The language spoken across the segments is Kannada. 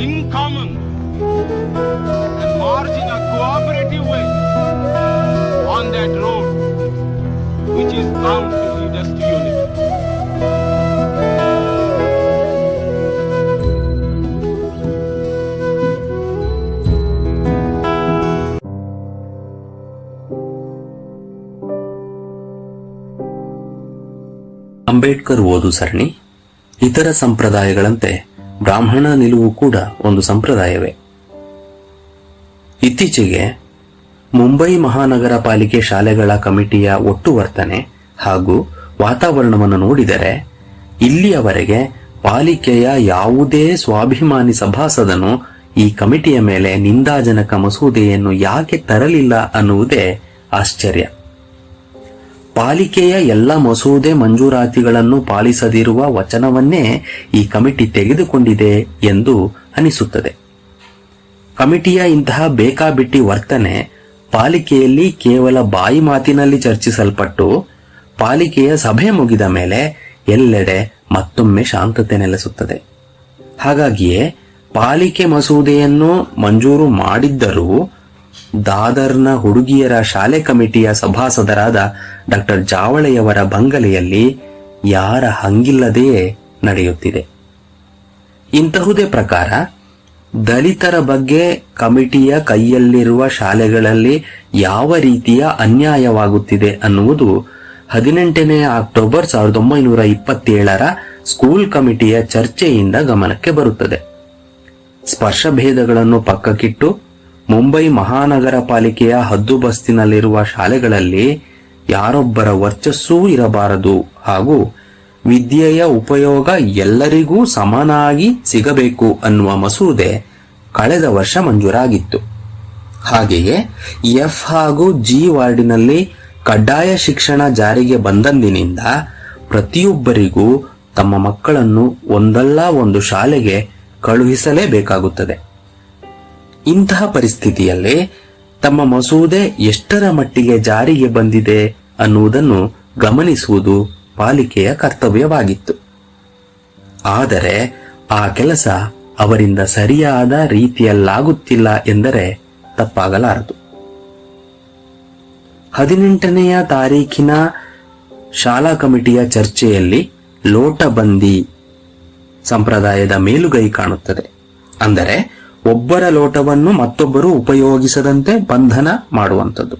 in common and march in a cooperative way on that road which is bound to lead us to unity. Ambedkar ಓದು ಸರಣಿ ಇತರ ಸಂಪ್ರದಾಯಗಳಂತೆ ಬ್ರಾಹ್ಮಣ ನಿಲುವು ಕೂಡ ಒಂದು ಸಂಪ್ರದಾಯವೇ. ಇತ್ತೀಚೆಗೆ ಮುಂಬೈ ಮಹಾನಗರ ಪಾಲಿಕೆ ಶಾಲೆಗಳ ಕಮಿಟಿಯ ಒಟ್ಟು ವರ್ತನೆ ಹಾಗೂ ವಾತಾವರಣವನ್ನು ನೋಡಿದರೆ, ಇಲ್ಲಿಯವರೆಗೆ ಪಾಲಿಕೆಯ ಯಾವುದೇ ಸ್ವಾಭಿಮಾನಿ ಸಭಾಸದನು ಈ ಕಮಿಟಿಯ ಮೇಲೆ ನಿಂದಾಜನಕ ಮಸೂದೆಯನ್ನು ಯಾಕೆ ತರಲಿಲ್ಲ ಅನ್ನುವುದೇ ಆಶ್ಚರ್ಯ. ಪಾಲಿಕೆಯ ಎಲ್ಲ ಮಸೂದೆ ಮಂಜೂರಾತಿಗಳನ್ನು ಪಾಲಿಸದಿರುವ ವಚನವನ್ನೇ ಈ ಕಮಿಟಿ ತೆಗೆದುಕೊಂಡಿದೆ ಎಂದು ಅನಿಸುತ್ತದೆ. ಕಮಿಟಿಯ ಇಂತಹ ಬೇಕಾಬಿಟ್ಟಿ ವರ್ತನೆ ಪಾಲಿಕೆಯಲ್ಲಿ ಕೇವಲ ಬಾಯಿ ಮಾತಿನಲ್ಲಿ ಚರ್ಚಿಸಲ್ಪಟ್ಟು ಪಾಲಿಕೆಯ ಸಭೆ ಮುಗಿದ ಮೇಲೆ ಎಲ್ಲೆಡೆ ಮತ್ತೊಮ್ಮೆ ಶಾಂತತೆ ನೆಲೆಸುತ್ತದೆ. ಹಾಗಾಗಿಯೇ ಪಾಲಿಕೆ ಮಸೂದೆಯನ್ನು ಮಂಜೂರು ಮಾಡಿದ್ದರೂ ದಾದರ್ನ ಹುಡುಗಿಯರ ಶಾಲೆ ಕಮಿಟಿಯ ಸಭಾಸದರಾದ ಡಾಕ್ಟರ್ ಜಾವಳೆಯವರ ಬಂಗಲೆಯಲ್ಲಿ ಯಾರ ಹಂಗಿಲ್ಲದೆಯೇ ನಡೆಯುತ್ತಿದೆ. ಇಂತಹುದೇ ಪ್ರಕಾರ ದಲಿತರ ಬಗ್ಗೆ ಕಮಿಟಿಯ ಕೈಯಲ್ಲಿರುವ ಶಾಲೆಗಳಲ್ಲಿ ಯಾವ ರೀತಿಯ ಅನ್ಯಾಯವಾಗುತ್ತಿದೆ ಅನ್ನುವುದು ಹದಿನೆಂಟನೇ ಅಕ್ಟೋಬರ್ ಸಾವಿರದ ಒಂಬೈನೂರ ಇಪ್ಪತ್ತೇಳರ ಸ್ಕೂಲ್ ಕಮಿಟಿಯ ಚರ್ಚೆಯಿಂದ ಗಮನಕ್ಕೆ ಬರುತ್ತದೆ. ಸ್ಪರ್ಶಭೇದಗಳನ್ನು ಪಕ್ಕಕ್ಕಿಟ್ಟು ಮುಂಬೈ ಮಹಾನಗರ ಪಾಲಿಕೆಯ ಹದ್ದುಬಸ್ತಿನಲ್ಲಿರುವ ಶಾಲೆಗಳಲ್ಲಿ ಯಾರೊಬ್ಬರ ವರ್ಚಸ್ಸೂ ಇರಬಾರದು ಹಾಗೂ ವಿದ್ಯೆಯ ಉಪಯೋಗ ಎಲ್ಲರಿಗೂ ಸಮನಾಗಿ ಸಿಗಬೇಕು ಅನ್ನುವ ಮಸೂದೆ ಕಳೆದ ವರ್ಷ ಮಂಜೂರಾಗಿತ್ತು. ಹಾಗೆಯೇ ಎಫ್ ಹಾಗೂ ಜಿ ವಾರ್ಡಿನಲ್ಲಿ ಕಡ್ಡಾಯ ಶಿಕ್ಷಣ ಜಾರಿಗೆ ಬಂದಂದಿನಿಂದ ಪ್ರತಿಯೊಬ್ಬರಿಗೂ ತಮ್ಮ ಮಕ್ಕಳನ್ನು ಒಂದಲ್ಲ ಒಂದು ಶಾಲೆಗೆ ಕಳುಹಿಸಲೇಬೇಕಾಗುತ್ತದೆ. ಇಂತಹ ಪರಿಸ್ಥಿತಿಯಲ್ಲಿ ತಮ್ಮ ಮಸೂದೆ ಎಷ್ಟರ ಮಟ್ಟಿಗೆ ಜಾರಿಗೆ ಬಂದಿದೆ ಅನ್ನುವುದನ್ನು ಗಮನಿಸುವುದು ಪಾಲಿಕೆಯ ಕರ್ತವ್ಯವಾಗಿತ್ತು. ಆದರೆ ಆ ಕೆಲಸ ಅವರಿಂದ ಸರಿಯಾದ ರೀತಿಯಲ್ಲಾಗುತ್ತಿಲ್ಲ ಎಂದರೆ ತಪ್ಪಾಗಲಾರದು. ಹದಿನೆಂಟನೆಯ ತಾರೀಖಿನ ಶಾಲಾ ಕಮಿಟಿಯ ಚರ್ಚೆಯಲ್ಲಿ ಲೋಟಬಂದಿ ಸಂಪ್ರದಾಯದ ಮೇಲುಗೈ ಕಾಣುತ್ತದೆ. ಅಂದರೆ ಒಬ್ಬರ ಲೋಟವನ್ನು ಮತ್ತೊಬ್ಬರು ಉಪಯೋಗಿಸದಂತೆ ಬಂಧನ ಮಾಡುವಂಥದ್ದು.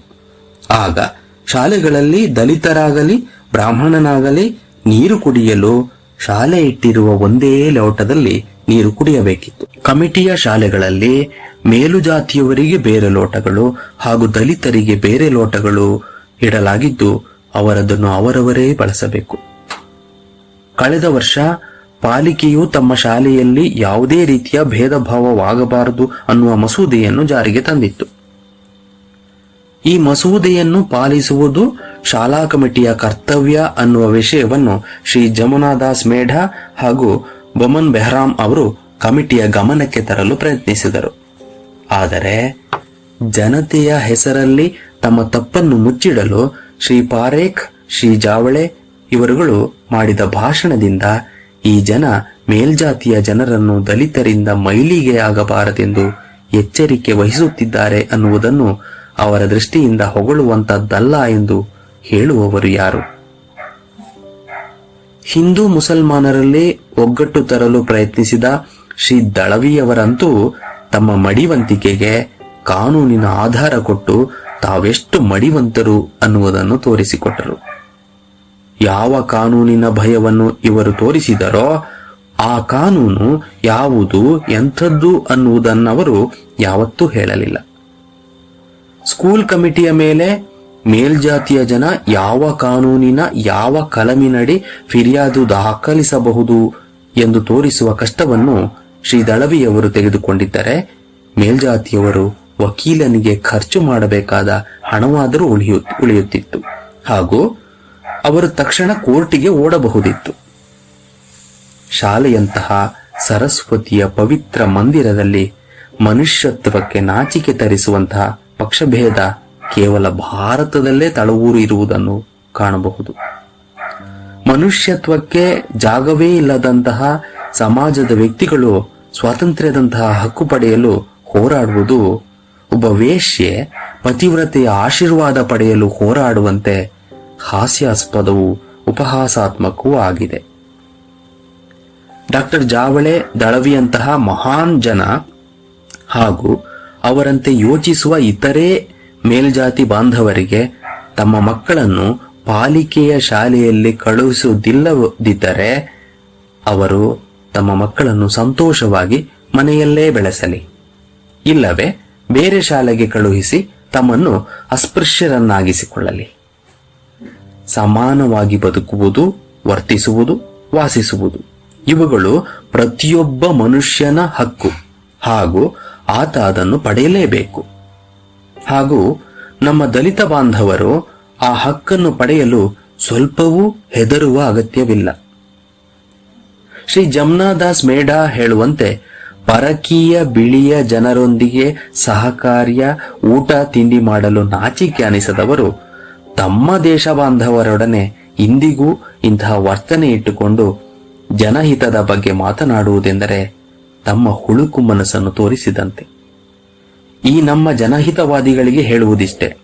ಆಗ ಶಾಲೆಗಳಲ್ಲಿ ದಲಿತರಾಗಲಿ, ಬ್ರಾಹ್ಮಣನಾಗಲಿ ನೀರು ಕುಡಿಯಲು ಶಾಲೆ ಇಟ್ಟಿರುವ ಒಂದೇ ಲೋಟದಲ್ಲಿ ನೀರು ಕುಡಿಯಬೇಕಿತ್ತು. ಕಮಿಟಿಯ ಶಾಲೆಗಳಲ್ಲಿ ಮೇಲುಜಾತಿಯವರಿಗೆ ಬೇರೆ ಲೋಟಗಳು ಹಾಗೂ ದಲಿತರಿಗೆ ಬೇರೆ ಲೋಟಗಳು ಇಡಲಾಗಿದ್ದು, ಅವರದನ್ನು ಅವರವರೇ ಬಳಸಬೇಕು. ಕಳೆದ ವರ್ಷ ಪಾಲಿಕೆಯು ತಮ್ಮ ಶಾಲೆಯಲ್ಲಿ ಯಾವುದೇ ರೀತಿಯ ಭೇದ ಭಾವವಾಗಬಾರದು ಅನ್ನುವ ಮಸೂದೆಯನ್ನು ಜಾರಿಗೆ ತಂದಿತ್ತು. ಈ ಮಸೂದೆಯನ್ನು ಪಾಲಿಸುವುದು ಶಾಲಾ ಕಮಿಟಿಯ ಕರ್ತವ್ಯ ಅನ್ನುವ ವಿಷಯವನ್ನು ಶ್ರೀ ಜಮುನಾದಾಸ್ ಮೇಢಾ ಹಾಗೂ ಬಮನ್ ಬೆಹ್ರಾಮ್ ಅವರು ಕಮಿಟಿಯ ಗಮನಕ್ಕೆ ತರಲು ಪ್ರಯತ್ನಿಸಿದರು. ಆದರೆ ಜನತೆಯ ಹೆಸರಲ್ಲಿ ತಮ್ಮ ತಪ್ಪನ್ನು ಮುಚ್ಚಿಡಲು ಶ್ರೀ ಪಾರೇಖ್, ಶ್ರೀ ಜಾವಳೆ ಇವರುಗಳು ಮಾಡಿದ ಭಾಷಣದಿಂದ ಈ ಜನ ಮೇಲ್ಜಾತಿಯ ಜನರನ್ನು ದಲಿತರಿಂದ ಮೈಲಿಗೆ ಆಗಬಾರದೆಂದು ಎಚ್ಚರಿಕೆ ವಹಿಸುತ್ತಿದ್ದಾರೆ ಅನ್ನುವುದನ್ನು ಅವರ ದೃಷ್ಟಿಯಿಂದ ಹೊಗಳುವಂತದ್ದಲ್ಲ ಎಂದು ಹೇಳುವವರು ಯಾರು? ಹಿಂದೂ ಮುಸಲ್ಮಾನರಲ್ಲೇ ಒಗ್ಗಟ್ಟು ತರಲು ಪ್ರಯತ್ನಿಸಿದ ಶ್ರೀ ದಳವಿಯವರಂತೂ ತಮ್ಮ ಮಡಿವಂತಿಕೆಗೆ ಕಾನೂನಿನ ಆಧಾರ ಕೊಟ್ಟು ತಾವೆಷ್ಟು ಮಡಿವಂತರು ಅನ್ನುವುದನ್ನು ತೋರಿಸಿಕೊಟ್ಟರು. ಯಾವ ಕಾನೂನಿನ ಭಯವನ್ನು ಇವರು ತೋರಿಸಿದರೋ ಆ ಕಾನೂನು ಯಾವುದು, ಎಂಥದ್ದು ಅನ್ನುವುದನ್ನವರು ಯಾವತ್ತೂ ಹೇಳಲಿಲ್ಲ. ಸ್ಕೂಲ್ ಕಮಿಟಿಯ ಮೇಲೆ ಮೇಲ್ಜಾತಿಯ ಜನ ಯಾವ ಕಾನೂನಿನ ಯಾವ ಕಲಮಿನಡಿ ಫಿರ್ಯಾದು ದಾಖಲಿಸಬಹುದು ಎಂದು ತೋರಿಸುವ ಕಷ್ಟವನ್ನು ಶ್ರೀ ದಳವಿಯವರು ತೆಗೆದುಕೊಂಡಿದ್ದರೆ ಮೇಲ್ಜಾತಿಯವರು ವಕೀಲನಿಗೆ ಖರ್ಚು ಮಾಡಬೇಕಾದ ಹಣವಾದರೂ ಉಳಿಯು, ಉಳಿಯುತ್ತಿತ್ತು. ಹಾಗೂ ಅವರು ತಕ್ಷಣ ಕೋರ್ಟಿಗೆ ಓಡಬಹುದಿತ್ತು. ಶಾಲೆಯಂತಹ ಸರಸ್ವತಿಯ ಪವಿತ್ರ ಮಂದಿರದಲ್ಲಿ ಮನುಷ್ಯತ್ವಕ್ಕೆ ನಾಚಿಕೆ ತರಿಸುವಂತಹ ಪಕ್ಷಭೇದ ಕೇವಲ ಭಾರತದಲ್ಲೇ ತಳವೂರು ಇರುವುದನ್ನು ಕಾಣಬಹುದು. ಮನುಷ್ಯತ್ವಕ್ಕೆ ಜಾಗವೇ ಇಲ್ಲದಂತಹ ಸಮಾಜದ ವ್ಯಕ್ತಿಗಳು ಸ್ವಾತಂತ್ರ್ಯದಂತಹ ಹಕ್ಕು ಪಡೆಯಲು ಹೋರಾಡುವುದು, ಒಬ್ಬ ವೇಶ್ಯೆ ಪತಿವ್ರತೆಯ ಆಶೀರ್ವಾದ ಪಡೆಯಲು ಹೋರಾಡುವಂತೆ ಹಾಸ್ಯಾಸ್ಪದವೂ ಉಪಹಾಸಾತ್ಮಕವೂ ಆಗಿದೆ. ಡಾಕ್ಟರ್ ಜಾವಳೆ ದಳವಿಯಂತಹ ಮಹಾನ್ ಜನ ಹಾಗೂ ಅವರಂತೆ ಯೋಚಿಸುವ ಇತರೆ ಮೇಲ್ಜಾತಿ ಬಾಂಧವರಿಗೆ ತಮ್ಮ ಮಕ್ಕಳನ್ನು ಪಾಲಿಕೆಯ ಶಾಲೆಯಲ್ಲಿ ಕಳುಹಿಸುವುದಿಲ್ಲದಿದ್ದರೆ ಅವರು ತಮ್ಮ ಮಕ್ಕಳನ್ನು ಸಂತೋಷವಾಗಿ ಮನೆಯಲ್ಲೇ ಬೆಳೆಸಲಿ. ಇಲ್ಲವೇ ಬೇರೆ ಶಾಲೆಗೆ ಕಳುಹಿಸಿ ತಮ್ಮನ್ನು ಅಸ್ಪೃಶ್ಯರನ್ನಾಗಿಸಿಕೊಳ್ಳಲಿ. ಸಮಾನವಾಗಿ ಬದುಕುವುದು, ವರ್ತಿಸುವುದು, ವಾಸಿಸುವುದು. ಇವುಗಳು ಪ್ರತಿಯೊಬ್ಬ ಮನುಷ್ಯನ ಹಕ್ಕು ಹಾಗೂ ಆತ ಅದನ್ನು ಪಡೆಯಲೇಬೇಕು. ಹಾಗೂ ನಮ್ಮ ದಲಿತ ಬಾಂಧವರು ಆ ಹಕ್ಕನ್ನು ಪಡೆಯಲು ಸ್ವಲ್ಪವೂ ಹೆದರುವ ಅಗತ್ಯವಿಲ್ಲ. ಶ್ರೀ ಜಮ್ನಾದಾಸ್ ಮೇಡಾ ಹೇಳುವಂತೆ, ಪರಕೀಯ ಬಿಳಿಯ ಜನರೊಂದಿಗೆ ಸಹಕಾರ್ಯ, ಊಟ, ತಿಂಡಿ ಮಾಡಲು ನಾಚಿಕೆ ಅನಿಸದವರು ತಮ್ಮ ದೇಶ ಬಾಂಧವರೊಡನೆ ಇಂದಿಗೂ ಇಂತಹ ವರ್ತನೆ ಇಟ್ಟುಕೊಂಡು ಜನಹಿತದ ಬಗ್ಗೆ ಮಾತನಾಡುವುದೆಂದರೆ ತಮ್ಮ ಹುಳುಕು ಮನಸ್ಸನ್ನು ತೋರಿಸಿದಂತೆ. ಈ ನಮ್ಮ ಜನಹಿತವಾದಿಗಳಿಗೆ ಹೇಳುವುದಿಷ್ಟೆ.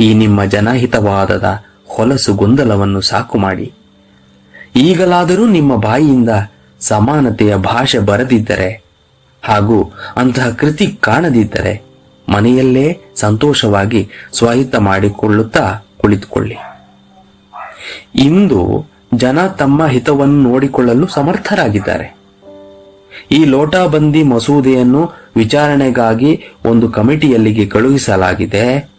ಈ ನಿಮ್ಮ ಜನಹಿತವಾದದ ಹೊಲಸು ಗೊಂದಲವನ್ನು ಸಾಕು ಮಾಡಿ. ಈಗಲಾದರೂ ನಿಮ್ಮ ಬಾಯಿಯಿಂದ ಸಮಾನತೆಯ ಭಾಷೆ ಬರದಿದ್ದರೆ ಹಾಗೂ ಅಂತಹ ಕೃತಿ ಕಾಣದಿದ್ದರೆ ಮನೆಯಲ್ಲೇ ಸಂತೋಷವಾಗಿ ಸ್ವಾಯತ್ತ ಮಾಡಿಕೊಳ್ಳುತ್ತಾ ಕುಳಿತುಕೊಳ್ಳಿ. ಇಂದು ಜನ ತಮ್ಮ ಹಿತವನ್ನು ನೋಡಿಕೊಳ್ಳಲು ಸಮರ್ಥರಾಗಿದ್ದಾರೆ. ಈ ಲೋಟಾಬಂದಿ ಮಸೂದೆಯನ್ನು ವಿಚಾರಣೆಗಾಗಿ ಒಂದು ಕಮಿಟಿಯಲ್ಲಿಗೆ ಕಳುಹಿಸಲಾಗಿದೆ.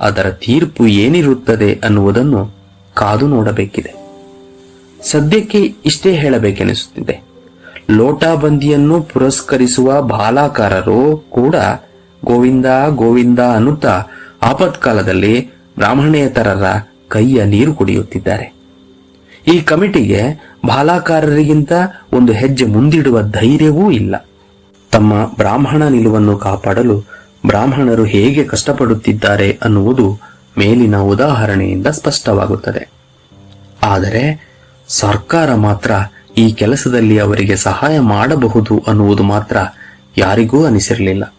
ಅದರ ತೀರ್ಪು ಏನಿರುತ್ತದೆ ಅನ್ನುವುದನ್ನು ಕಾದು ನೋಡಬೇಕಿದೆ. ಸದ್ಯಕ್ಕೆ ಇಷ್ಟೇ ಹೇಳಬೇಕೆನಿಸುತ್ತಿದೆ. ಲೋಟಾಬಂದಿಯನ್ನು ಪುರಸ್ಕರಿಸುವ ಬಾಲಾಕಾರರು ಕೂಡ ಗೋವಿಂದ ಗೋವಿಂದ ಅನ್ನುತ್ತಾ ಆಪತ್ಕಾಲದಲ್ಲಿ ಬ್ರಾಹ್ಮಣೇತರರ ಕೈಯ ನೀರು ಕುಡಿಯುತ್ತಿದ್ದಾರೆ. ಈ ಕಮಿಟಿಗೆ ಬಾಲಾಕಾರರಿಗಿಂತ ಒಂದು ಹೆಜ್ಜೆ ಮುಂದಿಡುವ ಧೈರ್ಯವೂ ಇಲ್ಲ. ತಮ್ಮ ಬ್ರಾಹ್ಮಣ ನಿಲುವನ್ನು ಕಾಪಾಡಲು ಬ್ರಾಹ್ಮಣರು ಹೇಗೆ ಕಷ್ಟಪಡುತ್ತಿದ್ದಾರೆ ಅನ್ನುವುದು ಮೇಲಿನ ಉದಾಹರಣೆಯಿಂದ ಸ್ಪಷ್ಟವಾಗುತ್ತದೆ. ಆದರೆ ಸರ್ಕಾರ ಮಾತ್ರ ಈ ಕೆಲಸದಲ್ಲಿ ಅವರಿಗೆ ಸಹಾಯ ಮಾಡಬಹುದು ಅನ್ನುವುದು ಮಾತ್ರ ಯಾರಿಗೂ ಅನಿಸಿರಲಿಲ್ಲ.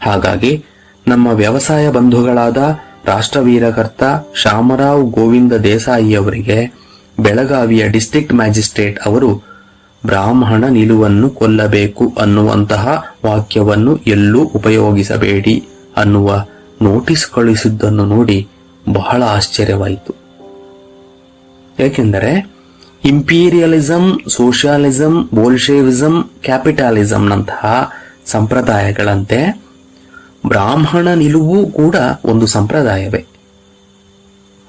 ಹಾಗಾಗಿ ನಮ್ಮ ವ್ಯವಸಾಯ ಬಂಧುಗಳಾದ ರಾಷ್ಟ್ರವೀರಕರ್ತ ಶಾಮರಾವ್ ಗೋವಿಂದ ದೇಸಾಯಿಯವರಿಗೆ ಬೆಳಗಾವಿಯ ಡಿಸ್ಟ್ರಿಕ್ಟ್ ಮ್ಯಾಜಿಸ್ಟ್ರೇಟ್ ಅವರು ಬ್ರಾಹ್ಮಣ ನಿಲುವನ್ನು ಕೊಲ್ಲಬೇಕು ಅನ್ನುವಂತಹ ವಾಕ್ಯವನ್ನು ಎಲ್ಲೂ ಉಪಯೋಗಿಸಬೇಡಿ ಅನ್ನುವ ನೋಟಿಸ್ ಕಳುಹಿಸಿದ್ದನ್ನು ನೋಡಿ ಬಹಳ ಆಶ್ಚರ್ಯವಾಯಿತು. ಏಕೆಂದರೆ ಇಂಪೀರಿಯಲಿಸಂ, ಸೋಷಿಯಾಲಿಸಂ, ಬೋಲ್ಶೇವಿಸಂ, ಕ್ಯಾಪಿಟಲಿಸಂನಂತಹ ಸಂಪ್ರದಾಯಗಳಂತೆ ಬ್ರಾಹ್ಮಣ ನಿಲುವು ಕೂಡ ಒಂದು ಸಂಪ್ರದಾಯವೇ.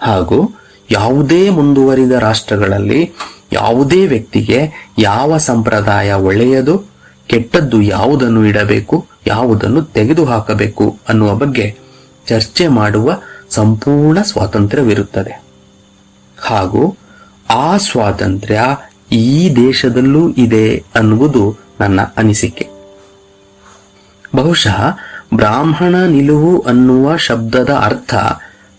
ಹಾಗೂ ಯಾವುದೇ ಮುಂದುವರಿದ ರಾಷ್ಟ್ರಗಳಲ್ಲಿ ಯಾವುದೇ ವ್ಯಕ್ತಿಗೆ ಯಾವ ಸಂಪ್ರದಾಯ ಒಳ್ಳೆಯದು, ಕೆಟ್ಟದ್ದು ಯಾವುದನ್ನು ಇಡಬೇಕು, ಯಾವುದನ್ನು ತೆಗೆದುಹಾಕಬೇಕು ಅನ್ನುವ ಬಗ್ಗೆ ಚರ್ಚೆ ಮಾಡುವ ಸಂಪೂರ್ಣ ಸ್ವಾತಂತ್ರ್ಯವಿರುತ್ತದೆ. ಹಾಗೂ ಆ ಸ್ವಾತಂತ್ರ್ಯ ಈ ದೇಶದಲ್ಲೂ ಇದೆ ಅನ್ನುವುದು ನನ್ನ ಅನಿಸಿಕೆ. ಬಹುಶಃ ಬ್ರಾಹ್ಮಣ ನಿಲುವು ಅನ್ನುವ ಶಬ್ದದ ಅರ್ಥ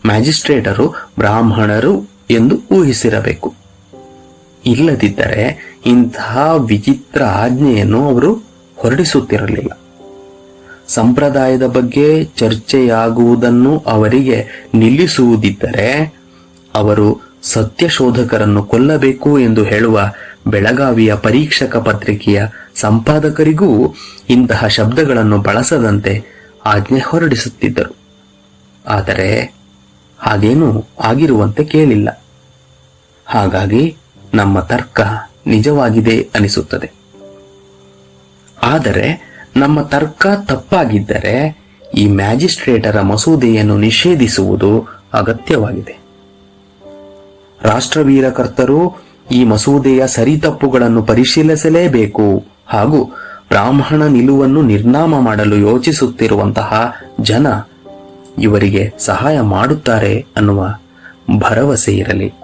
ಮ್ಯಾಜಿಸ್ಟ್ರೇಟರು ಬ್ರಾಹ್ಮಣರು ಎಂದು ಊಹಿಸಿರಬೇಕು. ಇಲ್ಲದಿದ್ದರೆ ಇಂತಹ ವಿಚಿತ್ರ ಆಜ್ಞೆಯನ್ನು ಅವರು ಹೊರಡಿಸುತ್ತಿರಲಿಲ್ಲ. ಸಂಪ್ರದಾಯದ ಬಗ್ಗೆ ಚರ್ಚೆಯಾಗುವುದನ್ನು ಅವರಿಗೆ ನಿಲ್ಲಿಸುವುದಿದ್ದರೆ ಅವರು ಸತ್ಯಶೋಧಕರನ್ನು ಕೊಲ್ಲಬೇಕು ಎಂದು ಹೇಳುವ ಬೆಳಗಾವಿಯ ಪರೀಕ್ಷಕ ಪತ್ರಿಕೆಯ ಸಂಪಾದಕರಿಗೂ ಇಂತಹ ಶಬ್ದಗಳನ್ನು ಬಳಸದಂತೆ ಆಜ್ಞೆ ಹೊರಡಿಸುತ್ತಿದ್ದರು. ಆದರೆ ಹಾಗೇನೂ ಆಗಿರುವಂತೆ ಕೇಳಿಲ್ಲ. ಹಾಗಾಗಿ ನಮ್ಮ ತರ್ಕ ನಿಜವಾಗಿದೆ ಅನಿಸುತ್ತದೆ. ಆದರೆ ನಮ್ಮ ತರ್ಕ ತಪ್ಪಾಗಿದ್ದರೆ ಈ ಮ್ಯಾಜಿಸ್ಟ್ರೇಟರ ಮಸೂದೆಯನ್ನು ನಿಷೇಧಿಸುವುದು ಅಗತ್ಯವಾಗಿದೆ. ರಾಷ್ಟ್ರವೀರಕರ್ತರು ಈ ಮಸೂದೆಯ ಸರಿತಪ್ಪುಗಳನ್ನು ಪರಿಶೀಲಿಸಲೇಬೇಕು ಹಾಗೂ ಬ್ರಾಹ್ಮಣ ನಿಲುವನ್ನು ನಿರ್ನಾಮ ಮಾಡಲು ಯೋಚಿಸುತ್ತಿರುವಂತಹ ಜನ ಇವರಿಗೆ ಸಹಾಯ ಮಾಡುತ್ತಾರೆ ಅನ್ನುವ ಭರವಸೆ ಇರಲಿ.